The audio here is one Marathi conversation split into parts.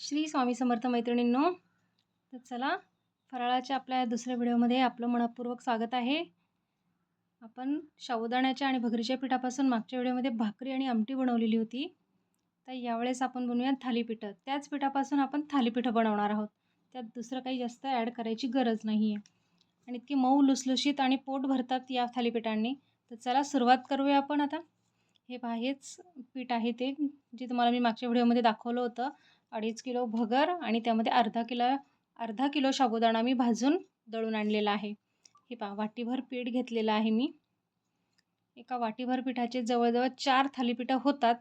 श्री स्वामी समर्थ मैत्रिणींनो तर चला फराळाच्या आपल्या दुसऱ्या व्हिडिओमध्ये आपलं मनपूर्वक स्वागत आहे. आपण साबुदाण्याच्या आणि भगरीच्या पिठापासून मागच्या व्हिडिओमध्ये भाकरी आणि आमटी बनवलेली होती. तर यावेळेस आपण बनवूया थालीपीठं. त्याच पिठापासून आपण थालीपीठं बनवणार आहोत. त्यात दुसरं काही जास्त ॲड करायची गरज नाही आहे आणि इतकी मऊ लुसलुशीत आणि पोट भरतात या थालीपीठांनी. तर चला सुरुवात करूया आपण आता. हे पहा हेच पीठ आहे ते जे तुम्हाला मी मागच्या व्हिडिओमध्ये दाखवलं होतं. अडीच किलो भगर आणि त्यामध्ये अर्धा किलो अर्धा किलो साबुदाणा मी भाजून दळून आणलेला आहे. हे पहा वाटीभर पीठ घेतलेलं आहे मी. एका वाटीभर पिठाचे जवळजवळ चार थालीपीठं होतात.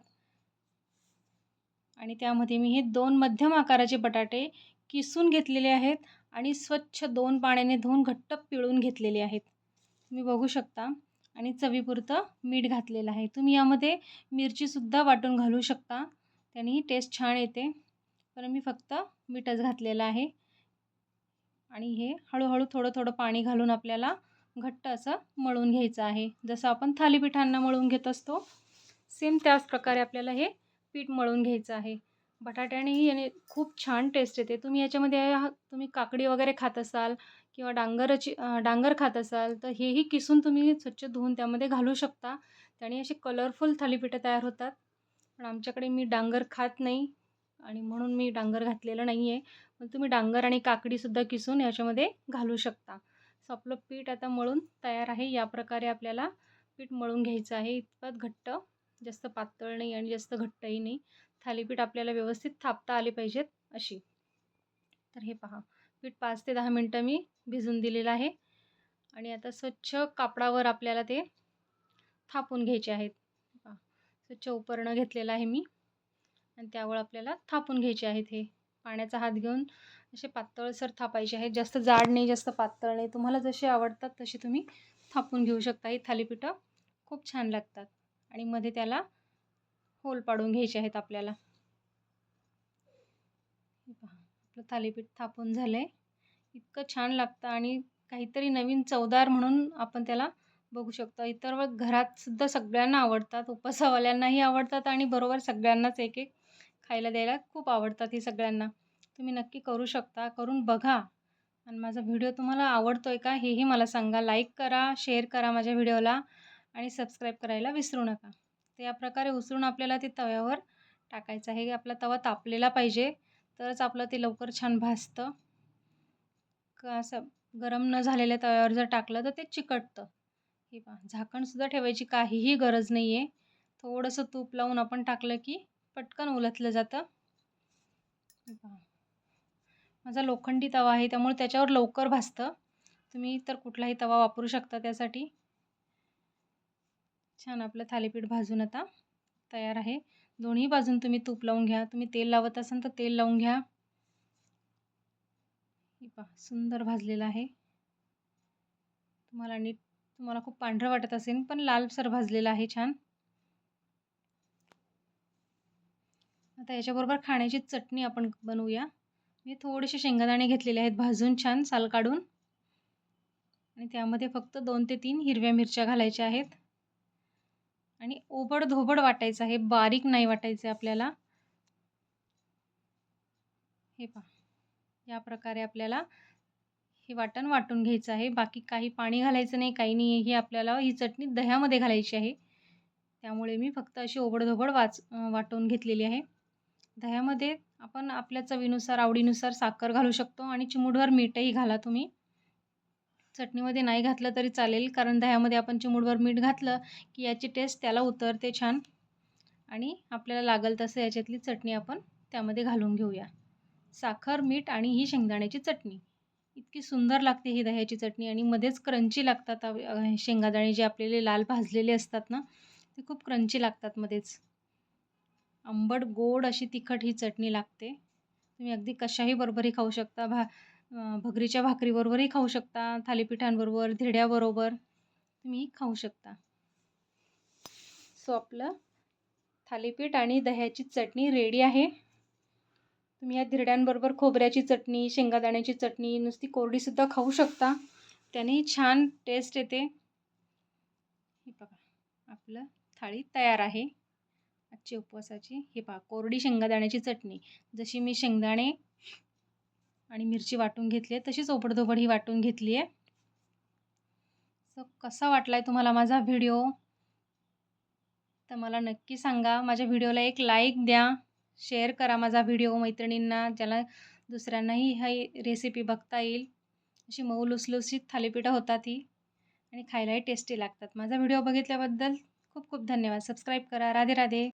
आणि त्यामध्ये मी हे दोन मध्यम आकाराचे बटाटे किसून घेतलेले आहेत आणि स्वच्छ दोन पाण्याने धुवून घट्ट पिळून घेतलेले आहेत. तुम्ही बघू शकता. आणि चवीपुरतं मीठ घातलेलं आहे. तुम्ही यामध्ये मिरचीसुद्धा वाटून घालू शकता. त्यानेही टेस्ट छान येते. पण मी फक्त मीठच घातलेलं आहे. आणि हे हळूहळू थोडं थोडं पाणी घालून आपल्याला घट्ट असं मळून घ्यायचं आहे. जसं आपण थालीपीठांना मळून घेत असतो सेम त्याच प्रकारे आपल्याला हे पीठ मळून घ्यायचं आहे. बटाट्यानेही याने खूप छान टेस्ट येते. तुम्ही याच्यामध्ये तुम्ही काकडी वगैरे खात असाल किंवा डांगरची डांगर खात असाल तर हेही किसून तुम्ही स्वच्छ धुवून त्यामध्ये घालू शकता. त्याने असे कलरफुल थालीपीठं तयार होतात. पण आमच्याकडे मी डांगर खात नाही. आणि म्हणून मी डांगर घातलेलं नाही आहे पण तुम्ही डांगर आणि काकडीसुद्धा किसून याच्यामध्ये घालू शकता. सो आपलं पीठ आता मळून तयार आहे. या प्रकारे आपल्याला पीठ मळून घ्यायचं आहे. इतपत घट्ट जास्त पातळ नाही आणि जास्त घट्टही नाही. थालीपीठ आपल्याला व्यवस्थित थापता आले पाहिजेत अशी. तर हे पहा. पीठ पाच ते दहा मिनटं मी भिजून दिलेलं आहे. आणि आता स्वच्छ कापडावर आपल्याला ते थापून घ्यायचे आहेत. स्वच्छ उपरणं घेतलेलं आहे मी. आणि त्यावर आपल्याला थापून घ्यायचे आहेत हे. पाण्याचा हात घेऊन असे पातळसर थापायचे आहेत. जास्त जाड नाही जास्त पातळ नाही. तुम्हाला जसे आवडतात तसे तुम्ही थापून घेऊ शकता. ही थालीपीठं खूप छान लागतात. आणि मध्ये त्याला होल पाडून घ्यायचे आहेत आपल्याला. पहा आपलं थालीपीठ थापून झालं आहे इतकं छान लागतं आणि काहीतरी नवीन चवदार म्हणून आपण त्याला बघू शकतो. इतर घरात सुद्धा सगळ्यांना आवडतात. उपसावाल्यांनाही आवडतात आणि बरोबर सगळ्यांनाच एक एक खायला द्यायला खूप आवडतात ही सगळ्यांना. तुम्ही नक्की करू शकता. करून बघा. आणि माझा व्हिडिओ तुम्हाला आवडतो आहे का हेही मला सांगा. लाईक करा शेअर करा माझ्या व्हिडिओला आणि सबस्क्राईब करायला विसरू नका. तर या प्रकारे उचलून आपल्याला ते तव्यावर टाकायचं आहे. आपला तवा तापलेला पाहिजे. तरच आपलं ते लवकर छान भाजतं. का असं गरम न झालेल्या तव्यावर जर टाकलं तर ते चिकटतं. हे पहा. झाकणसुद्धा ठेवायची काहीही गरज नाही आहे थोडंसं तूप लावून आपण टाकलं की पटकन ओलतलं जातं. माझा लोखंडी तवा आहे त्यामुळे त्याच्यावर लवकर भाजतं. तुम्ही तर कुठलाही तवा वापरू शकता त्यासाठी. छान आपलं थालीपीठ भाजून आता तयार आहे. दोन्ही बाजून तुम्ही तूप लावून घ्या. तुम्ही तेल लावत असाल तर तेल लावून घ्या. पहा सुंदर भाजलेलं आहे. तुम्हाला नीट तुम्हाला खूप पांढरं वाटत असेल पण लालसर भाजलेलं आहे छान. आता याच्याबरोबर खाण्याची चटणी आपण बनवूया. मी थोडेसे शेंगदाणे घेतलेले आहेत भाजून छान साल काढून. आणि त्यामध्ये फक्त दोन ते तीन हिरव्या मिरच्या घालायच्या आहेत. आणि ओबड धोबड वाटायचं आहे बारीक नाही वाटायचं आहे आपल्याला. हे पहा या प्रकारे आपल्याला हे वाटण वाटून घ्यायचं आहे. बाकी काही पाणी घालायचं नाही काही नाही. ही आपल्याला ही चटणी दह्यामध्ये घालायची आहे. त्यामुळे मी फक्त अशी ओबडधोबड वाच वाटून घेतलेली आहे. दह्यामध्ये आपण आपल्या चवीनुसार आवडीनुसार साखर घालू शकतो आणि चिमूडभर मीठही घाला तुम्ही. चटणीमध्ये नाही घातलं तरी चालेल कारण दह्यामध्ये आपण चिमूडभर मीठ घातलं की याची टेस्ट त्याला उतरते छान. आणि आपल्याला लागल तसं याच्यातली चटणी आपण त्यामध्ये घालून घेऊया. साखर मीठ आणि ही शेंगदाण्याची चटणी. इतकी सुंदर लागते ही दह्याची चटणी आणि मध्येच क्रंची लागतात शेंगादाणे जे आपलेले लाल भाजलेले असतात ना ते खूप क्रंची लागतात मध्येच. आंबट गोड अशी तिखट ही चटणी लागते. तुम्ही अगदी कशाही बरोबरही खाऊ शकता. भा भगरीच्या भाकरीबरोबरही खाऊ शकता थालीपीठांबरोबर धिरड्याबरोबर तुम्ही खाऊ शकता. सो आपलं थालीपीठ आणि दह्याची चटणी रेडी आहे. तुम्ही या धिरड्यांबरोबर खोबऱ्याची चटणी शेंगादाण्याची चटणी नुसती कोरडीसुद्धा खाऊ शकता. त्याने छान टेस्ट येते. हे बघा आपलं थाळी तयार आहे. आजची उपवासाची हे पहा कोरडी शेंगादाण्याची चटणी. जशी मी शेंगदाणे आणि मिरची वाटून घेतली आहे तशीच ओपडधोपड ही वाटून घेतली आहे. सो कसा वाटला आहे तुम्हाला माझा व्हिडिओ तर मला नक्की सांगा. माझ्या व्हिडिओला एक लाईक द्या. शेअर करा माझा व्हिडिओ मैत्रिणींना ज्याला दुसऱ्यांनाही ही रेसिपी बघता येईल. अशी मऊ लुसलुसीत थालीपीठं होतात ही. आणि खायलाही टेस्टी लागतात. माझा व्हिडिओ बघितल्याबद्दल खूप खूप धन्यवाद. सबस्क्राईब करा. राधे राधे.